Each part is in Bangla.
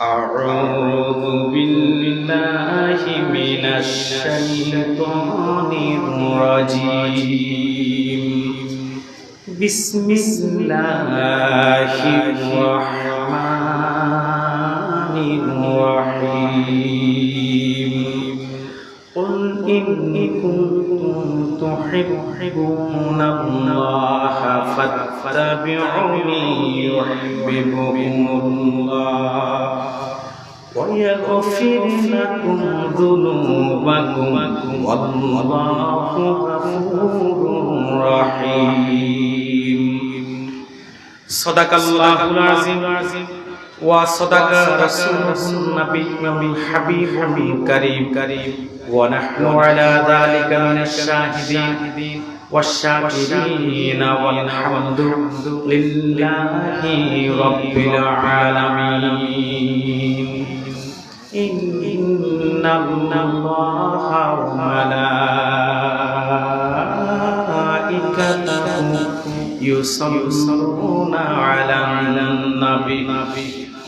أعوذ بالله من الشيطان الرجيم. بسم الله الرحمن الرحيم. قل إن كنتم تحبون الله فاتبعوني يحببكم الله ويغفر لكم ذنوبكم والله غفور رحيم صدق الله العظيم وصدق رسوله النبي الحبيب الكريم كريم. ونحن على ذلك من الشاهدين والشاكرين. والحمد لله رب العالمين. إن الله وملائكته يصلون على النبي.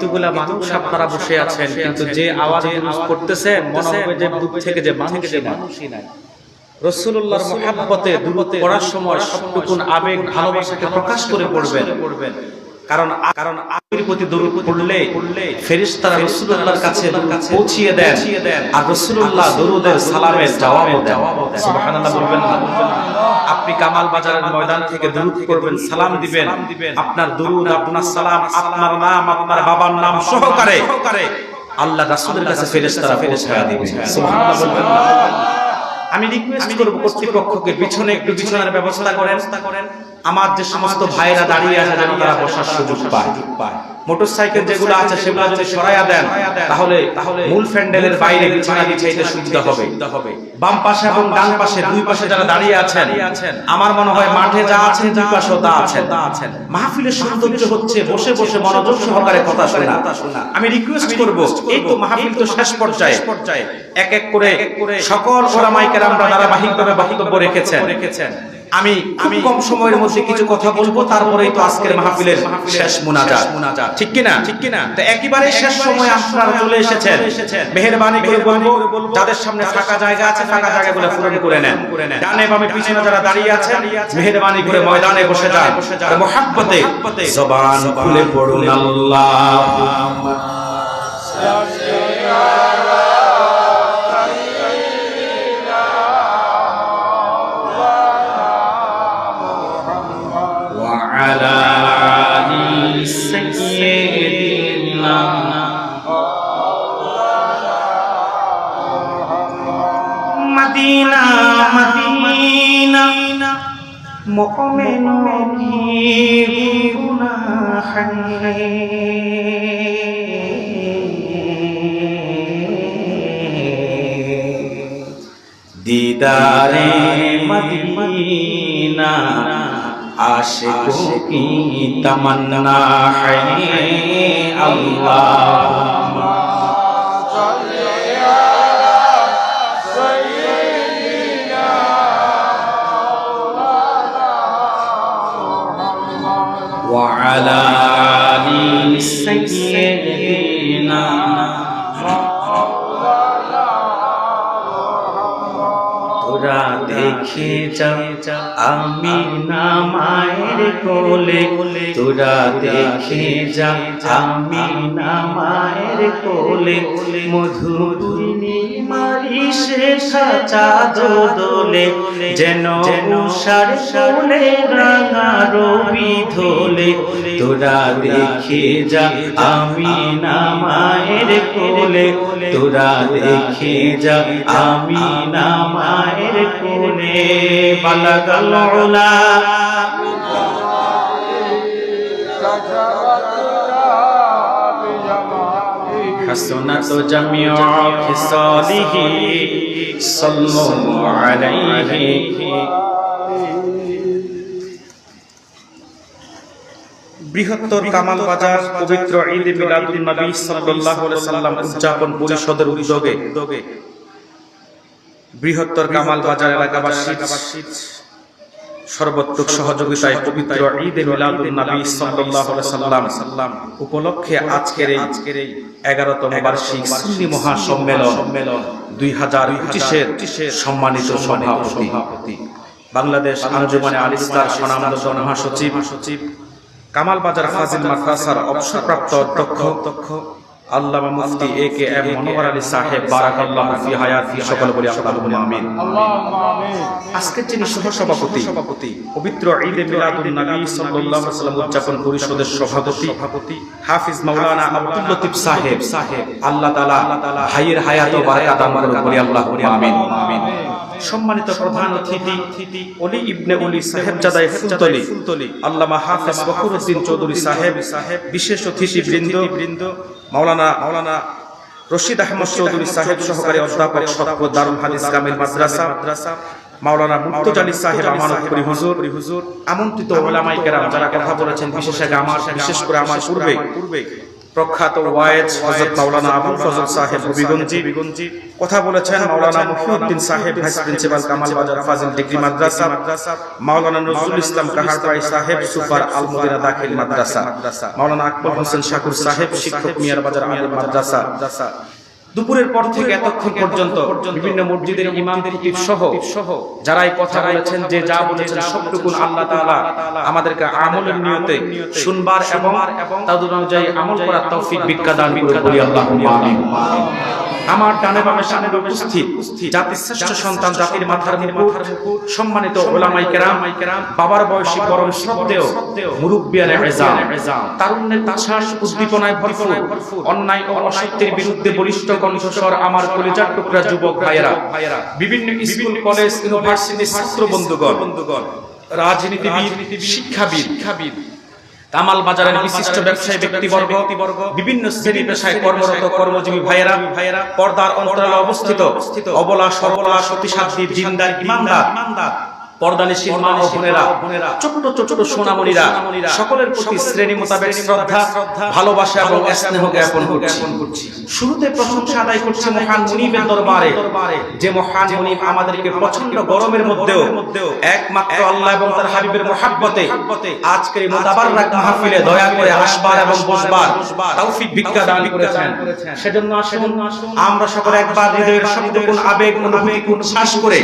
এতগুলা মানুষ আপনারা বসে আছেন, কিন্তু যে আওয়াজ করতেছে, মনে হবে যে দূর থেকে যে মানুষই নাই। রসুল্লাহর মহাব্বতে দূরতে পড়ার সময় সবটুকুন আবেগ, ভালোবাসাকে প্রকাশ করে পড়বেন। কারণ কারণ প্রতি দরুদ পড়লে ফেরেশতারা রাসূলুল্লাহর কাছে পৌঁছিয়ে দেন। আর রাসূলুল্লাহ দরুদের সালামের জবাব দেন। সুবহানাল্লাহ বলবেন না। আপনি কামাল বাজারের ময়দান থেকে দরুদ করবেন সালাম দিবেন। আপনার দরুদ আপনার সালাম আপনার নাম আপনার বাবার নাম সহকারে আল্লাহ রাসূলের কাছে ফেরেশতারা পৌঁছায়া দিবেন। সুবহানাল্লাহ বলবেন না। আমি রিকোয়েস্ট করব কর্তৃপক্ষকে পিছনে একটু বিছানার ব্যবস্থা করেন। আমার যে সমস্ত ভাইরা দাঁড়িয়ে আছে যেন তারা বসার সুযোগ পায়। মোটরসাইকেল যেগুলো আছে সেগুলো যদি সরাইয়া দেন, তাহলে মূল প্যান্ডেলের বাইরে বিছানা বিছাইতে সুবিধা হবে। বাম পাশে এবং ডান পাশে দুই পাশে যারা দাঁড়িয়ে আছেন, আমার মনে হয় মাঠে যা আছেন, দুই পাশেও তা আছেন। মাহফিলের সৌন্দর্য হচ্ছে বসে বসে মনোযোগ সহকারে কথা শোনা। আমি রিকোয়েস্ট করব, এই তো মাহফিল তো শেষ পর্যায়ে। এক এক করে সকল ওলামাইকের আমরা ধারাবাহিকভাবে বক্তব্য রেখেছেন রেখেছেন। আমি আমি কম সময়ের মধ্যে কিছু কথা বলব তারপরেই তো আজকের মাহফিলের শেষ মুনাজাত। মুনাজাত। ঠিক কিনা? ঠিক কিনা? তো একেবারে শেষ সময় আপনারা চলে এসেছেন। মেহেরবানি করে বলব যাদের সামনে ফাঁকা জায়গা আছে ফাঁকা জায়গাগুলো পূরণ করে নেন। ডানে বামে পিছনে যারা দাঁড়িয়ে আছেন মেহেরবানি করে ময়দানে বসে যান। আর মোহাব্বতে জবান খুলে পড়ুন আল্লাহ। على سيدنا مدينة مدينة مؤمن في جناحين دیدار مدینہ आशिकों की तमन्ना है अल्लाह صل على سيدنا مولانا محمد وعلى দেখে যা আমি না মায়ের কোলে তোরা দেখে যা আমি না মায়ের কোলে মধুরিনী মারি সে দোলে যেন উষার সোলে রাঙা রবি ধোলে তোরা দেখে যা আমি না মায়ের কোলে তোরা দেখে যা আমি না মায়ের কোলে বালাগাল العلا حسنت جميع خصاله صلوا عليه বৃহত্তর কামাল বাজার, পবিত্র ঈদ মিলাদুন নবী সাল্লাল্লাহু আলাইহি সাল্লাম উদযাপন পরিষদের উদ্যোগে। বৃহত্তর কামাল বাজার এলাকাবাসীর সর্বোত্তক সহযোগিতায় পবিত্র ঈদ মিলাদুন নবী সাল্লাল্লাহু আলাইহি সাল্লাম উপলক্ষে আজকের এই আজকের এই 11তম বার্ষিক সুন্নি মহাসম্মেলন সম্মেলন 2025 এর সম্মানিত সভাপতি। বাংলাদেশ আঞ্জুমানে আল ইসলাম স্বনামধন্য মহাসচিব সচিব কামাল বাজার ফাজিল মাদ্রাসার অবসরপ্রাপ্ত অধ্যক্ষ আল্লামা মুফতি এ কে এম মনোহর আলী সাহেব বারাকাল্লাহু ফি হায়াতি সকল বলি আল্লাহুম্মা আমিন। আজকের যিনি সহ সভাপতি পবিত্র ঈদে মিলাদুন নবী সাল্লাল্লাহু আলাইহি ওয়াসাল্লাম উদযাপন পরিষদের সভাপতি সভাপতি। হাফিজ মাওলানা আব্দুল লতিফ সাহেব। সাহেব। আল্লাহ তাআলা হাইয়ের হায়াত ও বারাকাত করুন বলি আল্লাহুম্মা আমিন। আমিন। সম্মানিত প্রধান অতিথি অলি ইবনে অলি সাহেব জাদাই ফুলতলি ফুলতলি আল্লামা হাফিজ বখরুদ্দিন চৌধুরী সাহেব সাহেব বিশেষ অতিথি বৃন্দ বৃন্দ মাওলানা মাওলানা রশিদ আহমদ চৌধুরী সাহেব সহকারী অধ্যাপক সত্য দারুল হাদিস কামিল মাদ্রাসা মাদ্রাসা মাওলানা মুক্তজালি সাহেব আমানতপুরি হুজুর হুজুর। আমন্ত্রিত ওলামাই কেরাম যারা কথা বলেছেন বিশেষ আমার বিশেষ করে আমার পূর্বে। পূর্বে। প্রখ্যাত ওয়াইজ হযরত মাওলানা আবুল ফজল সাহেব হবিগঞ্জি বিগঞ্জি কথা বলেছেন মাওলানা মুহিউদ্দিন সাহেব ভাইস প্রিন্সিপাল কামাল বাজার ফাজিল ডিগ্রি মাদ্রাসা মাদ্রাসা। মাওলানা নজরুল ইসলাম কাহারপাই সাহেব সুপার আল মদিনা দাখিল মাদ্রাসা। মাওলানা আকবর হোসেন শাকুর সাহেব শিক্ষক মিয়ার বাজার আমির মাদ্রাসা। মাদ্রাসা। দুপুরের পর থেকে এতক্ষণ পর্যন্ত বিভিন্ন মসজিদের ইমাম খতিব সহ যারা এই কথা বলেছেন যে যা বলেছেন সবটুকুন আল্লাহ তাআলা আমাদেরকে আমলের নিয়তে শুনবার এবং তাদের অনুযায়ী আমল করার তৌফিক বিজ্ঞা দান করুন বলি আল্লাহুম্মা আমিন। আমার ডানে বামে সামনে উপস্থিত জাতির শ্রেষ্ঠ সন্তান জাতির মাথার মুকুট সম্মানিত ওলামাই কেরাম বাবার বয়সী পরম শ্রদ্ধেয় মুরুব্বিয়ানে এজাম। তারুণ্যের উচ্ছ্বাস উদ্দীপনায় ভরপুর অন্যায় ও অসত্যের বিরুদ্ধে বলিষ্ঠ কণ্ঠস্বর আমার কলিজার টুকরা যুবক ভাইয়েরা, বিভিন্ন স্কুল, কলেজ, ইউনিভার্সিটির ছাত্র বন্ধুগণ, রাজনীতিবিদ, শিক্ষাবিদ শিক্ষাবিদ কামাল বাজারের বিশিষ্ট ব্যবসায়ী ব্যক্তিবর্গ, বিভিন্ন শ্রেণি পেশায় কর্মরত কর্মজীবী ভাইয়েরা ভাইয়েরা পর্দার অন্তরালে অবস্থিত অবলা সরবলা সতীসাধ্যী জিন্দার ইমানদার পর্দানিশীল মা ও বোনেরা ছোট্ট ছোট্ট সোনামণিরা সকলের প্রতি শ্রেণি মোতাবেক শ্রদ্ধা ভালোবাসা এবং স্নেহ জ্ঞাপন করছি। শুরুতে প্রশংসা আদায় করছি মহান মুনিবের দরবারে। যে মহান মুনিব আমাদেরকে প্রচণ্ড গরমের মধ্যেও একমাত্র আল্লাহ এবং তার হাবিবের মহাব্বতে আজকের মাহফিলে দয়া করে আসবার এবং বসবার তৌফিক ভিক্ষা দান করেছেন। সেজন্য আসুন আমরা সকলে একবার হৃদয়ের আবেগ অনুভূতি উচ্ছ্বাস করে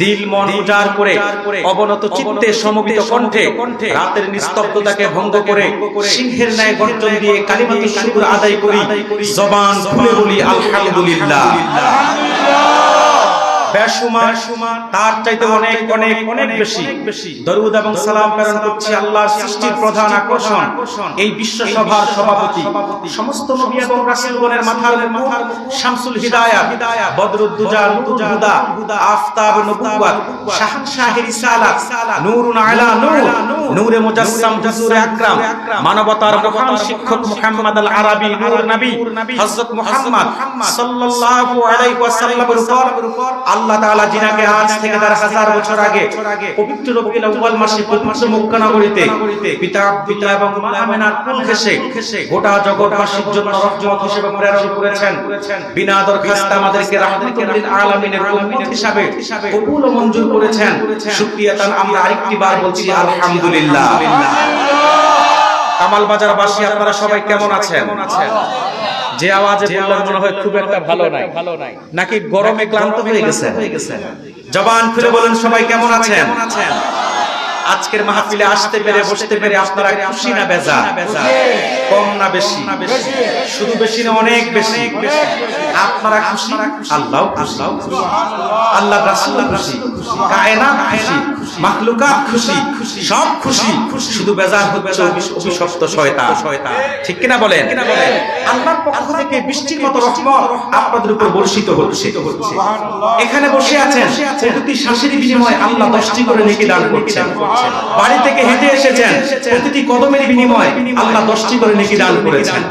দিল মন উজাড় করে অবনত চিত্তে সমবিত কণ্ঠে রাতের নিস্তব্ধতাকে ভঙ্গ করে সিংহের ন্যায় গর্জন দিয়ে কালিমাতুর শুকুর আদায় করি জবান খুলে বলি আলহামদুলিল্লাহ। বেশুমার তার চাইতে অনেক অনেক অনেক বেশি। দরুদ এবং সালাম প্রেরণ করছি আল্লাহর সৃষ্টির প্রধান আকর্ষণ, এই বিশ্ব সভার সভাপতি। সমস্ত নবী এবং রাসূলগণের মাথার মাথার শামসুল হিদায়াত বদরুদ্দুজা নূরুল হুদা আফতাব নবুওয়াত, শাহনশাহের রিসালাত নূরুন আলা নূর, নূরে মুজাসসাম হুজুর আকরাম, মানবতার মহান শিক্ষক মুহাম্মদ আল আরাবী নূর নবী, হযরত মুহাম্মদ সাল্লাল্লাহু আলাইহি ওয়াসাল্লামের উপর আল্লাহ তাআলা জিনাকে আজ থেকে তার হাজার বছর আগে পবিত্র রবিউল আউয়াল মাসে পবিত্র মক্কা নগরীতে পিতা পিতা এবং গোটা জগৎবাসীর জন্য রহমত হিসেবে প্রেরণ করেছেন। বিনা আমাদেরকে লিল আলামিনের কবুল ও মঞ্জুর করেছেন। আমরা আরেকটি বার বলছি আলহামদুলিল্লাহ। কামাল বাজার বাসী আপনারা সবাই কেমন আছেন? যে আওয়াজে বললেন মনে হয় খুব একটা ভালো নাই। ভালো নাই। নাকি গরমে ক্লান্ত হয়ে গেছে জবান খুলে বলেন সবাই কেমন আছেন? আজকের মাহফিলে আসতে পেরে বসতে পেরে আপনারা খুশি না বেজা কম না বেশি? শুধু বেশি না অনেক বেশি আপনারা খুশি? আল্লাহ আল্লাহ আল্লাহ রাসূল খুশি? কায়নাত খুশি? মাখলুকাত খুশি। সব খুশি। শুধু বেজার হচ্ছে অভি- অভিশপ্ত শয়তান। ঠিক কিনা বলেন? আল্লাহর পক্ষ থেকে বৃষ্টির মতো রহমত আপনাদের উপর বর্ষিত হচ্ছে। এখানে বসে আছেন প্রতিটি শ্বাসের বিনিময়ে আল্লাহ দশটি করে নেকি দান করছেন। বাড়ি থেকে হেঁটে এসেছেন। প্রতিটি কদমের বিনিময়ে আল্লাহ দশটি করে নেকি দান করেছেন।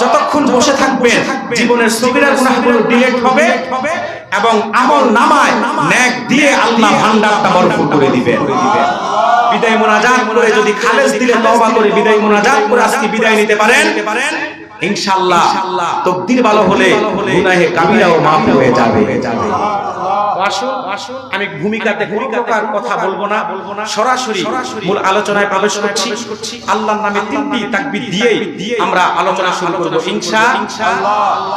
যতক্ষণ বসে থাকবেন জীবনের সবিরা গুনাহগুলো ডিলেট হবে। এবং আমল নামায় ন্যাক দিয়ে আল্লাহ ভান্ডারটা ভরপুর করে দিবেন বিদায় মোনাজাত করে যদি খালেজ দিলে তওবা করে বিদায় মোনাজাত করে আজকে বিদায় নিতে পারেন। ইনশাআল্লাহ, তকদির ভালো হলে গুনাহে কাবিরাও মাফ হয়ে যাবে। আসুন আসুন আমি ভূমিকাতে কোনো কথা বলব না। বলব না সরাসরি মূল আলোচনায় প্রবেশ করছি। আল্লাহর নামে তিনটি তাকবীর দিয়েই আমরা আলোচনা শুরু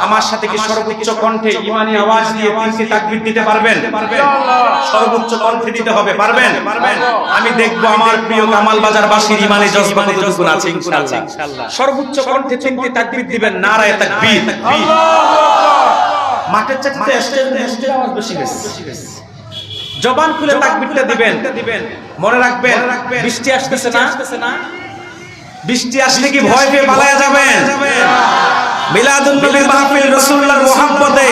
আমার সাথে কি সর্বোচ্চ কণ্ঠে ইমানি আওয়াজ দিয়ে তিনটি তাকবীর দিতে পারবেন? সর্বোচ্চ কণ্ঠে দিতে হবে, পারবেন? আমি দেখব আমার প্রিয় কামাল বাজার বাসীর আছে সর্বোচ্চ কণ্ঠে তিনটি তাকবীর দিবেন, নারায়ে তাকবীর। মাঠের চাকরিতে স্টেজে আওয়াজ বেশি গেছে জবান খুলে তাকবীরটা দিবেন। মনে রাখবেন বৃষ্টি আসতেছে না? বৃষ্টি আসলে কি ভয় পেয়ে পালায়া যাবেন? মিলাদুন নবীর মাহফিল রাসূলুল্লাহর মুহাব্বতে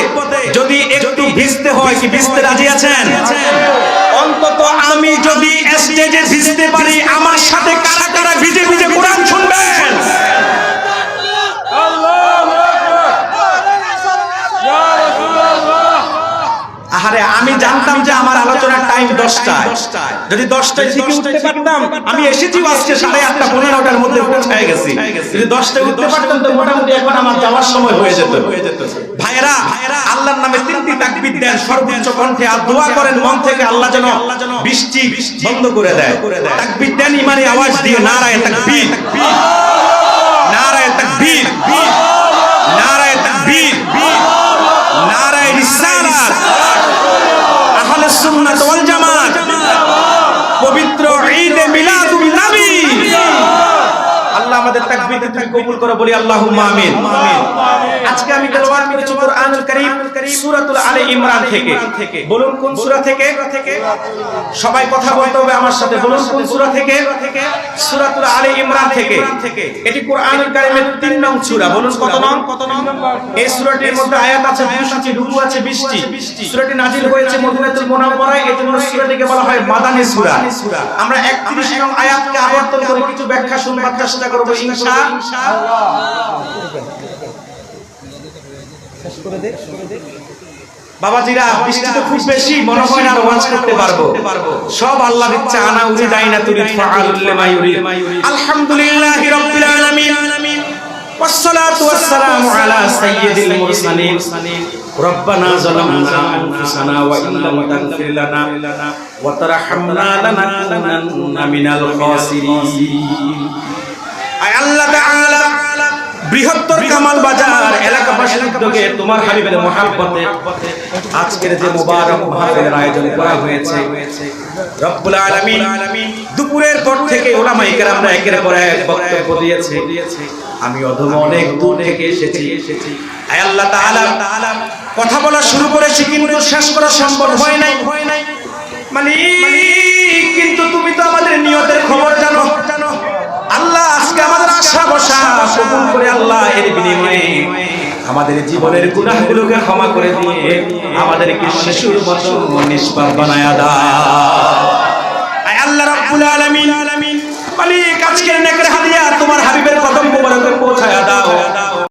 যদি একটু ভিজতে হয় কি ভিজতে রাজি আছেন? অন্তত আমি যদি স্টেজে ভিজতে পারি আমার সাথে কারা কারা ভিজে ভিজে কোরআন জানতাম যে আমার আলোচনার টাইম দশটায়। যদি দশটায় উঠতে পারতাম? আমি এসেছি আজকে সাড়ে আটটা পনেরোটার মধ্যে পৌঁছায় গেছি। যদি দশটায় উঠতে পারতাম তো মোটামুটি এখন আমার যাওয়ার সময় হয়ে যেত। ভাইরা আল্লাহর নামে তিনটি তাকবীর দেন। সর্বোচ্চ কণ্ঠে আর দোয়া করেন মন থেকে আল্লাহ যেন বৃষ্টি বন্ধ করে দেয়। তাকবীর দেন ইমানি আওয়াজ দিয়ে নারায় তাকবীর। নারায় তাকবীর। তাকবীরকে তুমি কবুল করো, বলি আমিন। আজকে আমি তেলাওয়াত করেছি কারীম, সূরাতুল আলে ইমরান থেকে। বলুন কোন সূরা থেকে? সবাই কথা বলতে হবে আমার সাথে। বলুন কোন সূরা থেকে? সূরাতুল আলে ইমরান থেকে। এটি কারীমের 3 নং সূরা। বলুন কত নং? কত নং এই সূরাটির মধ্যে আয়াত আছে 200 রুকু আছে 20টি সূরাটি হয়েছে মদিনাতুল মুনাওয়ারায়। এজন্য সূরাটিকে বলা হয় মাদানী সূরা। আমরা 31 নং আয়াতকে আবর্তন করে কিছু ব্যাখ্যা শুনবার চেষ্টা করব ইনশাআল্লাহ বাবাজিরা বৃষ্টি তো খুব বেশি মনে হয় না ওয়াজ করতে পারবো সব আল্লাহর ইচ্ছা আনা উরি দাইনা তুরি ফাআলুল লিমা ইউরি আলহামদুলিল্লাহি রাব্বিল আলামিন والصلاة والسلام على سيد المرسلين ربنا ظلمنا أنفسنا وإن لم تغفر لنا وترحمنا لنكونن من الخاسرين আয় আল্লাহ তাআলা বৃহত্তর কামাল বাজার এলাকাবাসীর উদ্যোগে তোমার হাবিবের মহাব্বতে আজকের যে মোবারক মাহফিলের আয়োজন করা হয়েছে। রব্বুল আলামিন দুপুরের পর থেকে ওলামায়ে কেরামরা একের পর এক বক্তব্য দিয়েছে। আমি অধম অনেক দূর থেকে এসেছি। এসেছি। আয় আল্লাহ তাআলা কথা বলা শুরু করেছি কিন্তু শেষ করা সম্ভব হয় নাই। হয় নাই। মানে কিন্তু তুমি তো আমাদের নিয়তের খবর আল্লাহ, আজকে আমাদের আশা বসা কবুল করে আল্লাহ এর বিনিময়ে আমাদের জীবনের গুনাহগুলোকে ক্ষমা করে দিয়ে আমাদেরকে শিশুর মতো নিষ্পাপ আল্লাহ রাব্বুল আলামিন। মালিক, আজকের নেকড়ে হাদিয়া তোমার